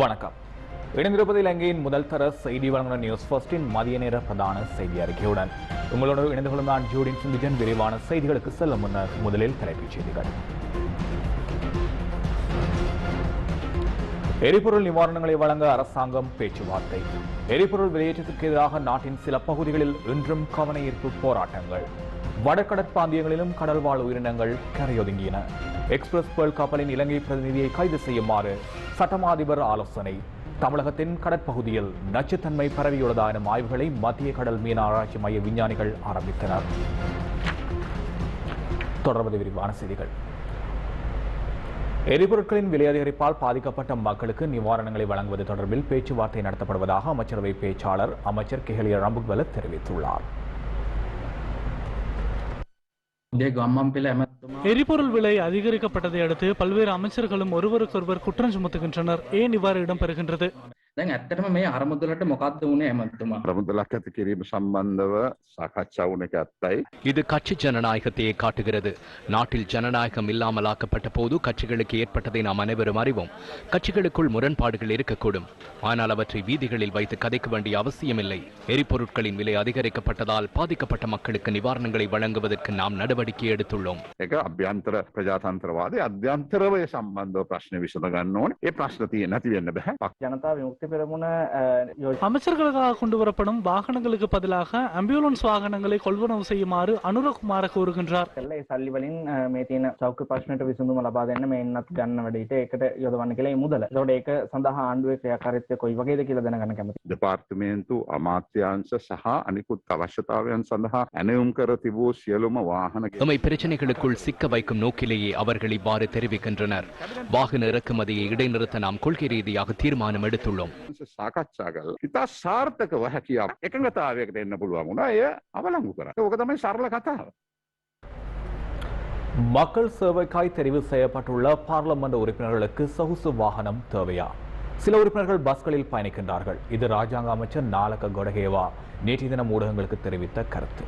வணக்கம். இணைந்திருப்பது இலங்கையின் முதல் தர செய்தி வழங்குனர் நியூஸ் ஃபர்ஸ்டின் மதிய நேர பிரதான செய்தி அறிக்கையுடன். உங்களோடு இணைந்து கொள்ளும் நான் ஜூடின் சுந்திஜன் விரிவான செய்திகளுக்கு செல்ல முன்னர் முதலில் தலைப்புச் செய்திகள். எரிபொருள் நிவாரணங்களை வழங்க அரசாங்கம் பேச்சுவார்த்தை. எரிபொருள் வெளியேற்றத்திற்கு எதிராக நாட்டின் சில பகுதிகளில் இன்றும் கவன ஈர்ப்பு போராட்டங்கள். வடகடற்பாந்தியங்களிலும் கடல்வாழ் உயிரினங்கள் கரையொதுங்கின. எக்ஸ்பிரஸ் பேர்ல் கப்பலின் இலங்கை பிரதிநிதியை கைது செய்யுமாறு சட்டமாதிபர் ஆலோசனை. தமிழகத்தின் கடற்பகுதியில் நச்சுத்தன்மை பரவியுள்ளதா எனும் ஆய்வுகளை மத்திய கடல் மீன் ஆராய்ச்சி மைய விஞ்ஞானிகள் ஆரம்பித்தனர். தொடர்வது விரிவான செய்திகள். எரிபொருட்களின் விலை அதிகரிப்பால் பாதிக்கப்பட்ட மக்களுக்கு நிவாரணங்களை வழங்குவது தொடர்பில் பேச்சுவார்த்தை நடத்தப்படுவதாக அமைச்சரவை பேச்சாளர் அமைச்சர் கெஹலிய ரம்புக்வல தெரிவித்துள்ளார். எரிபொருள் விலை அதிகரிக்கப்பட்டதை அடுத்து பல்வேறு அமைச்சர்களும் ஒருவருக்கொருவர் குற்றம் சுமத்துகின்றனர். ஏன் இவ்வாறு இடம்பெறுகின்றது? දැන් ඇත්තටම මේ අරමුදලට මොකක්ද වුණේ ඇමත්තුමා ප්‍රමුදලක් ඇති කිරීම සම්බන්ධව සාකච්ඡා වුණ එක ඇත්තයි. இது கட்சி ஜனநாயகத்தையே காட்டுகிறது நாட்டில் ஜனநாயகம் இல்லாமலாக்கப்பட்ட போது கட்சிகளுக்கு ஏற்பட்டதை நாம் அனைவரும் அறிவோம் கட்சிகளுக்குள் முரண்பாடுகள் இருக்கக்கூடும் ஆனால் அவற்றை வீதிகளில் வைத்து கதைக்க வேண்டிய அவசியமில்லை எரிபொருட்களின் விலை அதிகரிக்கப்பட்டதால் பாதிக்கப்பட்ட மக்களுக்கு நிவாரணங்களை வழங்குவதற்கு நாம் நடவடிக்கை எடுத்துள்ளோம் එක අභ්‍යන්තර ප්‍රජාතන්ත්‍රවාදය අධ්‍යන්තරවය සම්බන්ධව ප්‍රශ්න විසඳ ගන්න ඕන ඒ ප්‍රශ්න තිය නැති වෙන්න බැහැ ජනතා විමුක්ති පෙරමුණ යෝජ அமைச்சர்களுக்காக கொண்டு வரப்படும் வாகனங்களுக்கு பதிலாக ஆம்புலன்ஸ் வாகனங்களை கொள்வனவு செய்யுமாறு அனுரகுமார கூறுகின்றார் කල්ල ඒ සල්ලි වලින් අ, මේ තියෙන සෞඛ්‍ය ප්‍රශ්නයට විසඳුම ලබා දෙන්න මේ එන්නත් ගන්න වැඩට ඒකට යොදවන්න කියලා ඒ මුදල. ඒතකොට ඒක සඳහා ආණ්ඩුවේ ක්‍රියාකාරීත්වය කොයි වගේද කියලා දැනගන්න කැමතියි. දෙපාර්තමේන්තු අමාත්‍යංශ සහ අනිකුත් අවශ්‍යතාවයන් සඳහා ඇනවුම් කර තිබූ සියලුම වාහන எமை பிரச்சனைகளுக்குள் சிக்க வைக்கும் நோக்கிலேயே அவர்கள் இவ்வாறு தெரிவிக்கின்றனர் வாகன இறக்குமதியை இடைநிறுத்த நாம் கொள்கை ரீதியாக தீர்மானம் எடுத்துள்ளோம் සාකච්ඡා කල ඉතා සාර්ථකව හැකියා එකඟතාවයකට එන්න පුළුවන් වුණා එය අවලංගු කර ඕක තමයි සරල කතාව. மக்கள் சேவைக்காய் தெரிவு செய்யப்பட்டுள்ள பார்லமெண்ட் உறுப்பினர்களுக்கு சொகுசு வாகனம் தேவையா சில உறுப்பினர்கள் பஸ்களில் பயணிக்கின்றார்கள் இது ராஜாங்க அமைச்சர் நாலக கொடகேவா நேற்றைய தினம் ஊடகங்களுக்கு தெரிவித்த கருத்து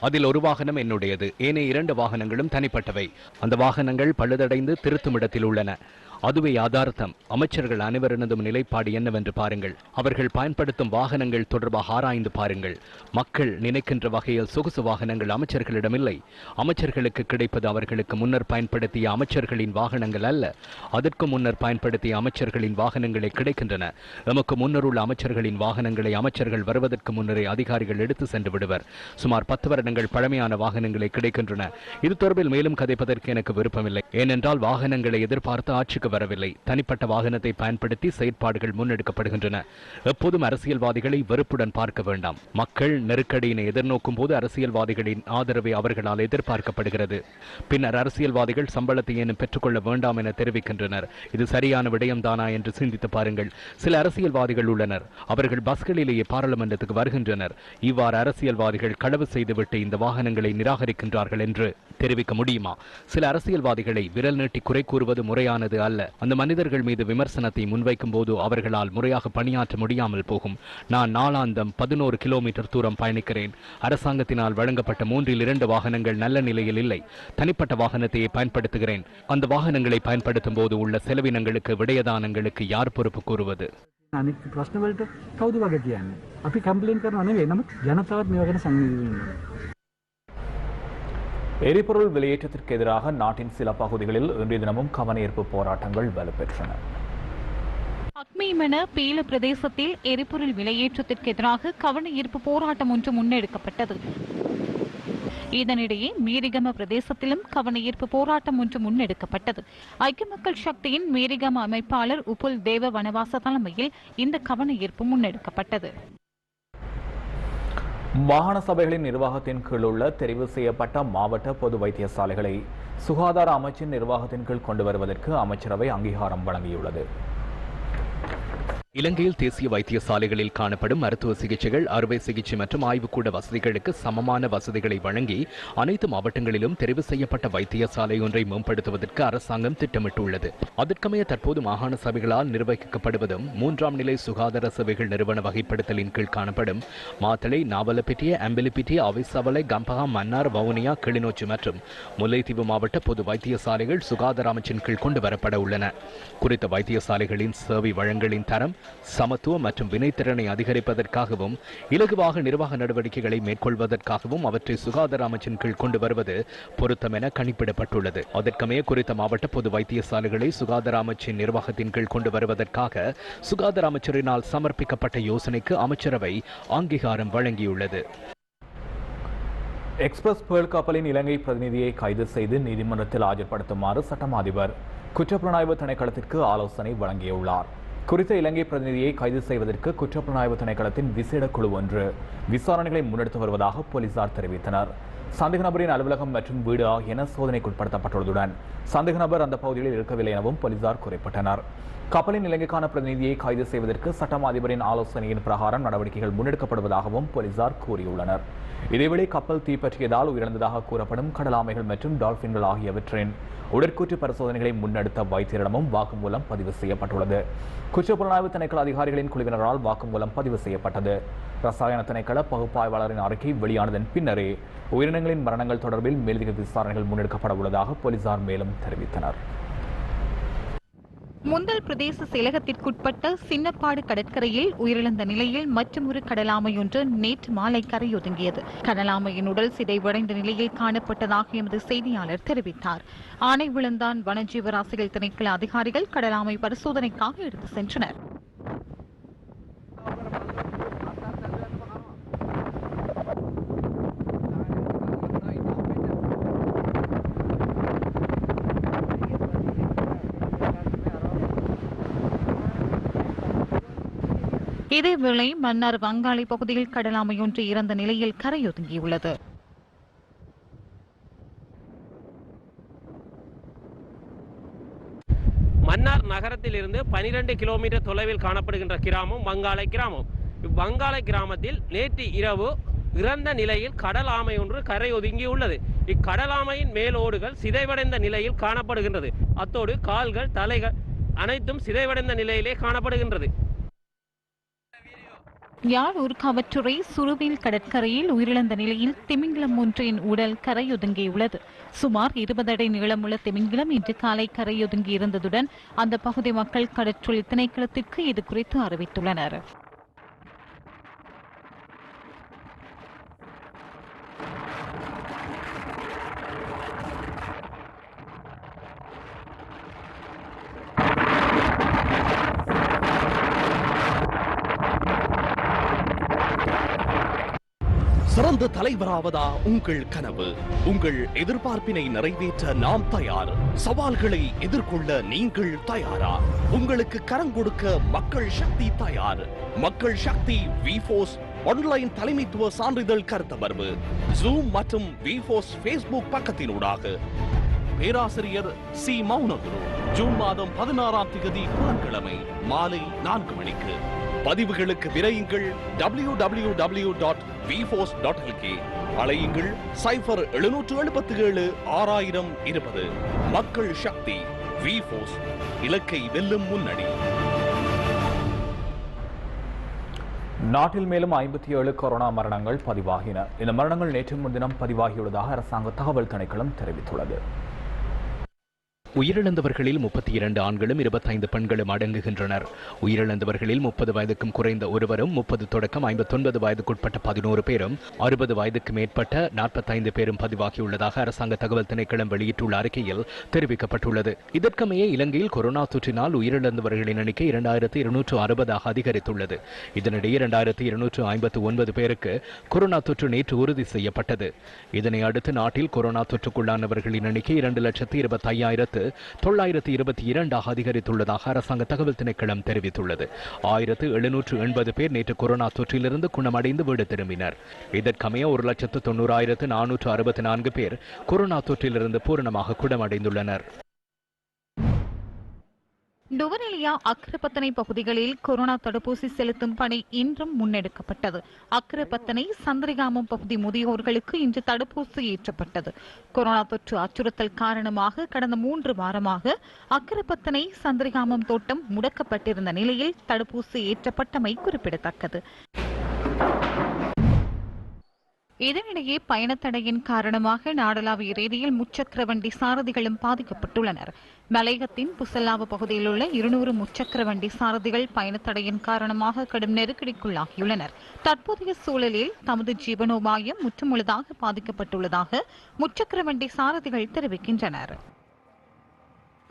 அதில் ஒரு வாகனம் என்னுடையது. ஏனைய இரண்டு வாகனங்களும் தனிப்பட்டவை. அந்த வாகனங்கள் பழுதடைந்து திருத்துமிடத்தில் உள்ளன. அதுவே யதார்த்தம். அமைச்சர்கள் அனைவரினதும் நிலைப்பாடு என்னவென்று பாருங்கள். அவர்கள் பயன்படுத்தும் வாகனங்கள் தொடர்பாக ஆராய்ந்து பாருங்கள். மக்கள் நினைக்கின்ற வகையில் சொகுசு வாகனங்கள் அமைச்சர்களிடமில்லை. அமைச்சர்களுக்கு கிடைப்பது அவர்களுக்கு முன்னர் பயன்படுத்திய அமைச்சர்களின் வாகனங்கள் அல்ல. அதற்கு முன்னர் பயன்படுத்திய அமைச்சர்களின் வாகனங்களே கிடைக்கின்றன. எமக்கு முன்னர் உள்ள அமைச்சர்களின் வாகனங்களை அமைச்சர்கள் வருவதற்கு முன்னரே அதிகாரிகள் எடுத்து சென்று விடுவர். சுமார் பத்து வருடங்கள் பழமையான வாகனங்களை கிடைக்கின்றன. இது தொடர்பில் மேலும் கதைப்பதற்கு எனக்கு விருப்பமில்லை. ஏனென்றால் வாகனங்களை எதிர்பார்த்து ஆட்சிக்கு வரவில்லை. தனிப்பட்ட வாகனத்தை பயன்படுத்தி செயற்பாடுகள் முன்னெடுக்கப்படுகின்றன. எப்போதும் அரசியல்வாதிகளை வெறுப்புடன் பார்க்க வேண்டாம். மக்கள் நெருக்கடியினை எதிர்நோக்கும் போது அரசியல்வாதிகளின் ஆதரவை அவர்களால் எதிர்பார்க்கப்படுகிறது. பின்னர் அரசியல்வாதிகள் சம்பளத்தை ஏனும் பெற்றுக்கொள்ள வேண்டாம் என தெரிவிக்கின்றனர். இது சரியான விடயம்தானா என்று சிந்தித்து பாருங்கள். சில அரசியல்வாதிகள் உள்ளனர். அவர்கள் பஸ்களிலேயே பாராளுமன்றத்துக்கு வருகின்றனர். இவ்வாறு அரசியல்வாதிகள் களவு செய்துவிட்டு இந்த வாகனங்களை நிராகரிக்கின்றார்கள் என்று தெரிவிக்க முடியுமா சில அரசியல்வாதிகளை விரல் நீட்டி குறை கூறுவது முறையானது அல்ல அந்த மனிதர்கள் மீது விமர்சனத்தை முன்வைக்கும் போது அவர்களால் முறையாக பணியாற்ற முடியாமல் போகும் நான் நாளாந்தம் பதினோரு கிலோமீட்டர் தூரம் பயணிக்கிறேன் அரசாங்கத்தினால் வழங்கப்பட்ட மூன்றில் இரண்டு வாகனங்கள் நல்ல நிலையில் இல்லை தனிப்பட்ட வாகனத்தையே பயன்படுத்துகிறேன் அந்த வாகனங்களை பயன்படுத்தும் போது உள்ள செலவினங்களுக்கு விடயதானங்களுக்கு யார் பொறுப்பு கூறுவது අනිත් ප්‍රශ්නවලට කවුද වගේ කියන්නේ අපි කම්පලේන් කරන නෙවෙයි නමුත් ජනතාවත් මේ ගැන සංවේදනය எரிபொருள் வெளியேற்றத்திற்கு எதிராக நாட்டின் சில பகுதிகளில் இன்றைய தினமும் கவனஈர்ப்பு போராட்டங்கள் வலுப்பெற்றன. அக்மீமென பீல பிரதேசத்தில் எரிபொருள் விலையேற்றத்திற்கு எதிராக கவன ஈர்ப்பு போராட்டம் ஒன்று முன்னெடுக்கப்பட்டது. இதனிடையே மீரிகம பிரதேசத்திலும் கவன ஈர்ப்பு போராட்டம் ஒன்று முன்னெடுக்கப்பட்டது. ஐக்கிய மக்கள் சக்தியின் மீரிகம அமைப்பாளர் உபுல் தேவ வனவாச தலைமையில் இந்த கவன ஈர்ப்பு முன்னெடுக்கப்பட்டது. மாகாண சபைகளின் நிர்வாகத்தின் கீழ் உள்ள தெரிவு செய்யப்பட்ட மாவட்ட பொது வைத்தியசாலைகளை சுகாதார அமைச்சின் நிர்வாகத்தின் கீழ் கொண்டு வருவதற்கு அமைச்சரவை அங்கீகாரம் வழங்கியுள்ளது. இலங்கையில் தேசிய வைத்தியசாலைகளில் காணப்படும் மருத்துவ சிகிச்சைகள் அறுவை சிகிச்சை மற்றும் ஆய்வுக்கூட வசதிகளுக்கு சமமான வசதிகளை வழங்கி அனைத்து மாவட்டங்களிலும் தெரிவு செய்யப்பட்ட வைத்தியசாலை ஒன்றை மேம்படுத்துவதற்கு அரசாங்கம் திட்டமிட்டுள்ளது. அதற்கமைய தற்போது மாகாண சபைகளால் நிர்வகிக்கப்படுவதும் மூன்றாம் நிலை சுகாதார சேவைகள் நிறுவன வகைப்படுத்தலின் கீழ் காணப்படும் மாத்தளை நாவலப்பிட்டிய அம்பலிப்பிட்டிய அவைசவலை கம்பகா மன்னார் வவுனியா கிளிநொச்சி மற்றும் முல்லைத்தீவு மாவட்ட பொது வைத்தியசாலைகள் சுகாதார அமைச்சின் கீழ் கொண்டு வரப்பட உள்ளன. குறித்த வைத்தியசாலைகளின் சேவை வழங்கலின் தரம் சமத்துவம் மற்றும் வினைத்திறனை அதிகரிப்பதற்காகவும் இலகுவாக நிர்வாக நடவடிக்கைகளை மேற்கொள்வதற்காகவும் அவற்றை சுகாதார அமைச்சின் கீழ் கொண்டு வருவது பொருத்தம் என கணிப்பிடப்பட்டுள்ளது. அதற்கமைய குறித்த மாவட்ட பொது வைத்தியசாலைகளை சுகாதார அமைச்சின் நிர்வாகத்தின் கீழ் கொண்டு வருவதற்காக சுகாதார அமைச்சரினால் சமர்ப்பிக்கப்பட்ட யோசனைக்கு அமைச்சரவை அங்கீகாரம் வழங்கியுள்ளது. எக்ஸ்பிரஸ் பேர்ல் கப்பலின் இலங்கை பிரதிநிதியை கைது செய்து நீதிமன்றத்தில் ஆஜர்படுத்துமாறு சட்டம் அதிபர் குற்றப்புலனாய்வு திணைக்களத்திற்கு ஆலோசனை வழங்கியுள்ளார். குறித்த இலங்கை பிரதிநிதியை கைது செய்வதற்கு குற்றப்புலனாய்வு திணைக்களத்தின் விசேட குழு ஒன்று விசாரணைகளை முன்னெடுத்து வருவதாக போலீசார் தெரிவித்தனர். சந்தேக நபரின் அலுவலகம் மற்றும் வீடு ஆகியன சோதனைக்குட்படுத்தப்பட்டுள்ளதுடன் சந்தேக நபர் அந்த பகுதியில் இருக்கவில்லை எனவும் போலீசார் குறிப்பிட்டனர். கப்பலின் இலங்கைக்கான பிரதிநிதியை கைது செய்வதற்கு சட்டம் அதிபரின் ஆலோசனையின் பிரகாரம் நடவடிக்கைகள் முன்னெடுக்கப்படுவதாகவும் போலீசார் கூறியுள்ளனர். இதேவேளை கப்பல் தீப்பற்றியதால் உயிரிழந்ததாக கூறப்படும் கடலாமைகள் மற்றும் டால்பின்கள் ஆகியவற்றின் உடற்கூற்று பரிசோதனைகளை முன்னெடுத்த வைத்தியரிடமும் வாக்குமூலம் பதிவு செய்யப்பட்டுள்ளது. குற்றப்புலனாய்வு திணைக்கள அதிகாரிகளின் குழுவினரால் வாக்குமூலம் பதிவு செய்யப்பட்டது. ரசாயன திணைக்கள பகுப்பாய்வாளரின் அறிக்கை வெளியானதன் பின்னரே உயிரினங்களின் மரணங்கள் தொடர்பில் மேலதிக விசாரணைகள் முன்னெடுக்கப்பட உள்ளதாக போலீசார் மேலும் தெரிவித்தனர். முந்தல் பிரதேச செயலகத்திற்குட்பட்ட சின்னப்பாடு கடற்கரையில் உயிரிழந்த நிலையில் மற்றொரு கடலாமையொன்று நேற்று மாலை கரையொதுங்கியது. கடலாமையின் உடல் சிதைவடைந்த நிலையில் காணப்பட்டதாக எமது செய்தியாளர் தெரிவித்தார். ஆணை விழுந்தான் வனஜீவராசிகள் திணைக்கள அதிகாரிகள் கடலாமை பரிசோதனைக்காக எடுத்து சென்றனர். இதேவேளை மன்னார் வங்காளி பகுதியில் கடலாமையொன்று இறந்த நிலையில் கரையொதுங்கியுள்ளது. மன்னார் நகரத்திலிருந்து பனிரெண்டு கிலோமீட்டர் தொலைவில் காணப்படுகின்ற கிராமம் வங்காளை கிராமம். இவ்வங்காள கிராமத்தில் நேற்று இரவு இறந்த நிலையில் கடல் ஆமை ஒன்று கரை ஒதுங்கியுள்ளது இக்கடல் ஆமையின் மேலோடுகள் சிதைவடைந்த நிலையில் காணப்படுகின்றது. அத்தோடு கால்கள் தலைகள் அனைத்தும் சிதைவடைந்த நிலையிலே காணப்படுகின்றது. யாழ் ஊர்காவற்றுறை சுருவில் கடற்கரையில் உயிரிழந்த நிலையில் திமிங்கிலம் ஒன்றின் உடல் கரையொதுங்கியுள்ளது. சுமார் இருபது அடி நீளமுள்ள திமிங்கிலம் இன்று காலை கரையொதுங்கி இருந்ததுடன் அந்த பகுதி மக்கள் கடற்றொழில் திணைக்களத்திற்கு இது குறித்து அறிவித்துள்ளனர். சிறந்த தலைவராவதா உங்கள் கனவு? உங்கள் எதிர்பார்ப்பினை நிறைவேற்ற நாம் தயார். சவால்களை எதிர்கொள்ள நீங்கள் தயாரா? உங்களுக்கு கரம் கொடுக்க மக்கள் சக்தி தயார். மக்கள் சக்தி விபோஸ் ஆன்லைன் தலைமைத்துவ சான்றிதழ் கருத்தமர்வு. ஜூம் மற்றும் விபோஸ் ஃபேஸ்புக் பக்கத்தினூடாக. பேராசிரியர் சி. மௌனகுரு. ஜூன் மாதம் பதினாறாம் தேதி புதன்கிழமை மாலை நான்கு மணிக்கு. பதிவுகளுக்கு விரையுங்கள். டபிள்யூ டபிள்யூ டபிள்யூ டாட் விஃபோர்ஸ் டாட் எல்கே அலையுங்கள். சைபர் எழுநூற்று எழுபத்தி ஏழு ஆறாயிரம் இருபது. மக்கள் சக்தி விஃபோர்ஸ் இலக்கை வெல்லும் முன்னணி. நாட்டில் மேலும் ஐம்பத்தி ஏழு கொரோனா மரணங்கள் பதிவாகின. இந்த மரணங்கள் நேற்று முன்தினம் பதிவாகியுள்ளதாக அரசாங்க தகவல் திணைக்களம் தெரிவித்துள்ளது. உயிரிழந்தவர்களில் முப்பத்தி இரண்டு ஆண்களும் இருபத்தைந்து பெண்களும் அடங்குகின்றனர். உயிரிழந்தவர்களில் முப்பது வயதுக்கும் குறைந்த ஒருவரும் முப்பது தொடக்கம் ஐம்பத்தொன்பது வயதுக்குட்பட்ட பதினோரு பேரும் அறுபது வயதுக்கு மேற்பட்ட நாற்பத்தைந்து பேரும் பதிவாகியுள்ளதாக அரசாங்க தகவல் திணைக்களம் வெளியிட்டுள்ள அறிக்கையில் தெரிவிக்கப்பட்டுள்ளது. இதற்கமைய இலங்கையில் கொரோனா தொற்றினால் உயிரிழந்தவர்களின் எண்ணிக்கை இரண்டாயிரத்து இருநூற்று அறுபதாக அதிகரித்துள்ளது. இதனிடையே இரண்டாயிரத்து இருநூற்று ஐம்பத்து ஒன்பது பேருக்கு கொரோனா தொற்று நேற்று உறுதி செய்யப்பட்டது. இதனை அடுத்து நாட்டில் கொரோனா தொற்றுக்குள்ளானவர்களின் எண்ணிக்கை இரண்டு லட்சத்து இருபத்தி ஐயாயிரத்து தொள்ளாயிரத்து இருபத்தி இரண்டாக அதிகரித்துள்ளதாக அரசாங்க தகவல் திணைக்களம் தெரிவித்துள்ளது. ஆயிரத்து எழுநூற்று எண்பது பேர் நேற்று கொரோனா தொற்றிலிருந்து குணமடைந்து வீடு திரும்பினர். இதற்கமைய ஒரு லட்சத்து தொன்னூறாயிரத்து நானூற்று அறுபத்தி நான்கு பேர் கொரோனா தொற்றிலிருந்து பூரணமாக குணமடைந்துள்ளனர். நுவரெலியா அக்கரப்பத்தனை பகுதிகளில் கொரோனா தடுப்பூசி செலுத்தும் பணி இன்றும் முன்னெடுக்கப்பட்டது. அக்கரப்பத்தனை சந்திரிகாமம் பகுதி முதியோர்களுக்கு இன்று தடுப்பூசி ஏற்றப்பட்டது. கொரோனா தொற்று அச்சுறுத்தல் காரணமாக கடந்த மூன்று வாரமாக அக்கரப்பத்தனை சந்திரிகாமம் தோட்டம் முடக்கப்பட்டிருந்த நிலையில் தடுப்பூசி ஏற்றப்பட்டமை குறிப்பிடத்தக்கது. இதனிடையே பயணத்தடையின் காரணமாக நாடளாவிய ரீதியில் முச்சக்கர வண்டி சாரதிகளும் பாதிக்கப்பட்டுள்ளனர். மலையகத்தின் புசல்லாவு பகுதியில் உள்ள இருநூறு முச்சக்கர வண்டி சாரதிகள் பயணத்தடையின் காரணமாக கடும் நெருக்கடிக்குள்ளாகியுள்ளனர். தற்போதைய சூழலில் தமது ஜீவனோபாயம் முற்றுமுழுதாக பாதிக்கப்பட்டுள்ளதாக முச்சக்கர வண்டி சாரதிகள் தெரிவிக்கின்றனர்.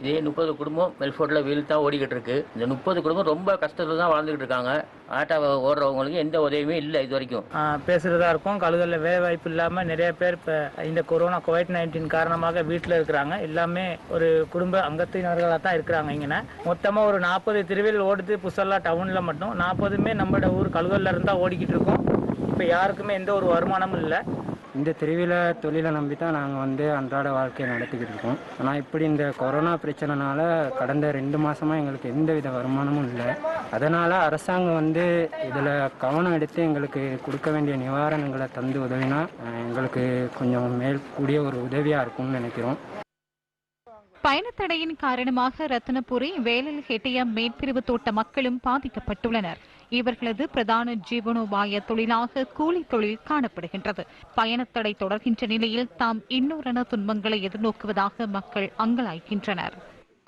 இதே முப்பது குடும்பம் மெல்ஃபோர்ட்டில் வீல் தான் ஓடிக்கிட்டு இருக்கு இந்த முப்பது குடும்பம் ரொம்ப கஷ்டத்தில் தான் வாழ்ந்துகிட்டு இருக்காங்க. ஆட்டோ ஓடுறவங்களுக்கு எந்த உதவியுமே இல்லை இது வரைக்கும். பேசுறதா இருக்கும். கழுதலில் வேலை வாய்ப்பு இல்லாமல் நிறைய பேர் இப்போ இந்த கொரோனா கோவிட் நைன்டீன் காரணமாக வீட்டில் இருக்கிறாங்க. எல்லாமே ஒரு குடும்ப அங்கத்தினர்களாக தான் இருக்கிறாங்க இங்கே மொத்தமாக ஒரு நாற்பது திருவில் ஓடுது. புசல்லா டவுனில் மட்டும். நாற்பதுமே நம்மளோட ஊர் கழுதலில் இருந்தால் ஓடிக்கிட்டு இருக்கோம் இப்போ யாருக்குமே எந்த ஒரு வருமானமும் இல்லை. இந்த திருவிழா தொழிலை நம்பி தான் நாங்கள் வந்து அன்றாட வாழ்க்கையை நடத்திக்கிட்டு இருக்கோம். ஆனால் இப்படி இந்த கொரோனா பிரச்சனைனால கடந்த ரெண்டு மாதமாக எங்களுக்கு எந்த வித வருமானமும் இல்லை. அதனால் அரசாங்கம் வந்து இதில் கவனம் எடுத்து எங்களுக்கு கொடுக்க வேண்டிய நிவாரணங்களை தந்து உதவினா எங்களுக்கு கொஞ்சம் மேல் கூடிய ஒரு உதவியாக இருக்கும்னு நினைக்கிறோம். பயணத்தடையின் காரணமாக ரத்னபுரி வேலில் ஹெட்டிய மேற்பிரிவு தோட்ட மக்களும் பாதிக்கப்பட்டுள்ளனர். இவர்களது பிரதான ஜீவனோபாய தொழிலாக கூலி தொழில் காணப்படுகின்றது. பயணத்தடை தொடர்கின்ற நிலையில் தாம் இன்னொரு துன்பங்களை எதிர்நோக்குவதாக மக்கள் அங்கலாய்க்கின்றனர்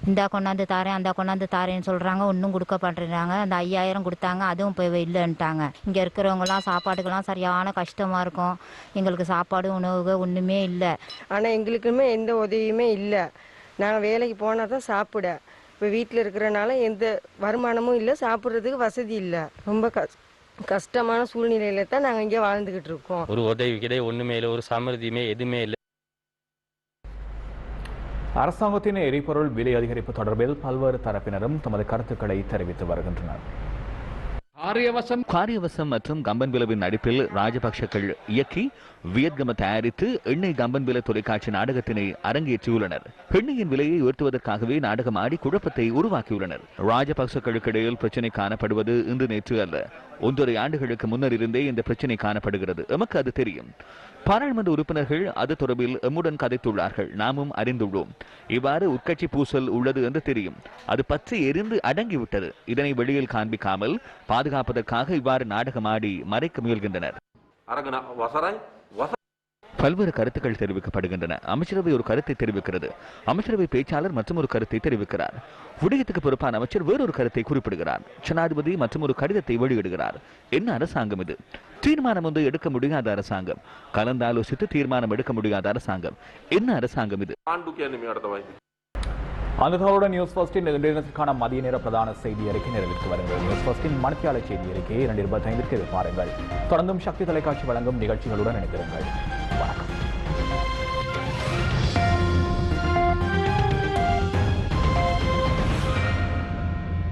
இந்தா கொண்டாந்து தாரேன் அந்த கொண்டாந்து தாரேன்னு சொல்கிறாங்க ஒன்றும் கொடுக்க மாட்டேறாங்க அந்த ஐயாயிரம் கொடுத்தாங்க. அதுவும் இப்போ இல்லைன்ட்டாங்க. இங்கே இருக்கிறவங்கலாம் சாப்பாட்டுக்கெல்லாம் சரியான கஷ்டமாக இருக்கும். எங்களுக்கு சாப்பாடு உணவு ஒன்றுமே இல்லை. ஆனால் எங்களுக்குமே எந்த உதவியுமே இல்லை. நாங்கள் வேலைக்கு போனால் தான் சாப்பிட. இப்போ வீட்டில் இருக்கிறனால எந்த வருமானமும் இல்லை சாப்பிட்றதுக்கு வசதி இல்லை. ரொம்ப கஷ் கஷ்டமான சூழ்நிலையில தான் நாங்கள் இங்கே வாழ்ந்துக்கிட்டு இருக்கோம். ஒரு உதவி கிடையாது ஒண்ணுமே இல்லை ஒரு சமிருதியுமே எதுவுமே இல்லை. அரசாங்கத்தின் எரிபொருள் விலை அதிகரிப்பு தொடர்பில் பல்வேறு தரப்பினரும் தமது கருத்துக்களை தெரிவித்து வருகின்றனர். காரியவசம். காரியவசம் மற்றும் கம்பன்பிலவின் நடிப்பில் ராஜபக்சக்கள் இயக்கி வியட்கம தயாரித்து எண்ணெய் கம்பன்பில தொலைக்காட்சி நாடகத்தினை அரங்கேற்றியுள்ளனர். எண்ணெயின் விலையை உயர்த்துவதற்காகவே நாடகம் ஆடி குழப்பத்தை உருவாக்கியுள்ளனர். ராஜபக்சக்களுக்கு இடையில் பிரச்சனை காணப்படுவது இன்று நேற்று அல்ல. ஒன்றரை ஆண்டுகளுக்கு முன்னர் இருந்தே இந்த பிரச்சனை காணப்படுகிறது. எமக்கு அது தெரியும். பாராளுமன்ற உறுப்பினர்கள் அது தொடர்பில் எம்முடன் கதைத்துள்ளார்கள். நாமும் அறிந்துள்ளோம். இவ்வாறு உட்கட்சி பூசல் உள்ளது என்று தெரியும். அது பற்றி எரிந்து அடங்கிவிட்டது. இதனை வெளியில் காண்பிக்காமல் பாதுகாப்பதற்காக இவ்வாறு நாடகமாடி மறைக்க முயல்கின்றனர். பல்வேறு கருத்துக்கள் தெரிவிக்கப்படுகின்றன. அமைச்சரவை ஒரு கருத்தை தெரிவிக்கிறது. அமைச்சரவை பேச்சாளர் மற்றும் ஒரு கருத்தை தெரிவிக்கிறார். விடயத்துக்கு பொறுப்பான அமைச்சர் வேறொரு கருத்தை குறிப்பிடுகிறார். ஜனாதிபதி மற்றும் ஒரு கடிதத்தை வெளியிடுகிறார். என்ன அரசாங்கம் இது? தீர்மானம் ஒன்று எடுக்க முடியாத அரசாங்கம். கலந்தாலோசித்து தீர்மானம் எடுக்க முடியாத அரசாங்கம். என்ன அரசாங்கம் இது? அந்த நியூஸ் ஃபர்ஸ்டின் மதிய நேர பிரதான செய்தி அறிக்கை நிறைவேற்றி வருகிறது. நியூஸ் ஃபர்ஸ்டின் மணித்தியாளர் செய்தி அறிக்கையை இரண்டு இருபத்தைந்திற்கு எதிர்பாருங்கள் தொடர்ந்தும் சக்தி தொலைக்காட்சி வழங்கும் நிகழ்ச்சிகளுடன் இணைந்திருங்கள். வணக்கம்.